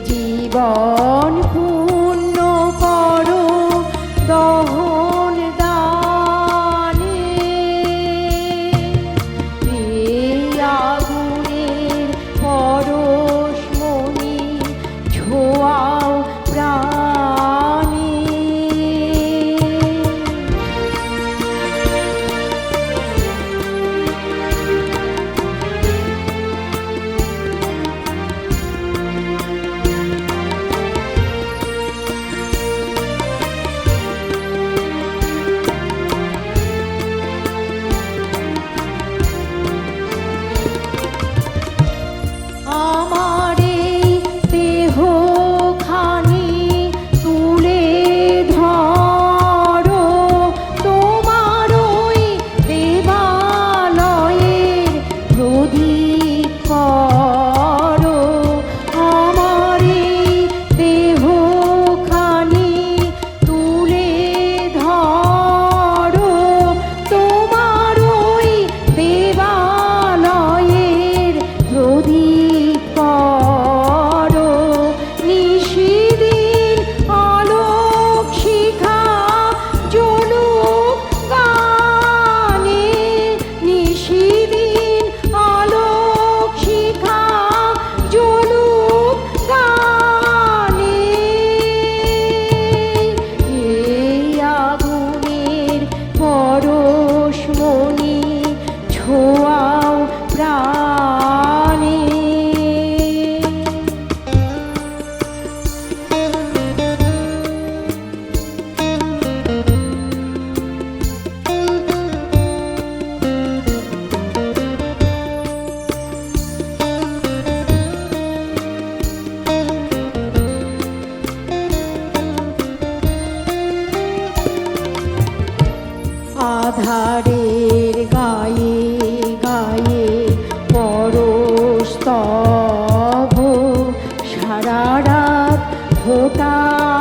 জীবন। আধারের গায়ে গায়ে পরস্তভ সারা রাত ফোটাক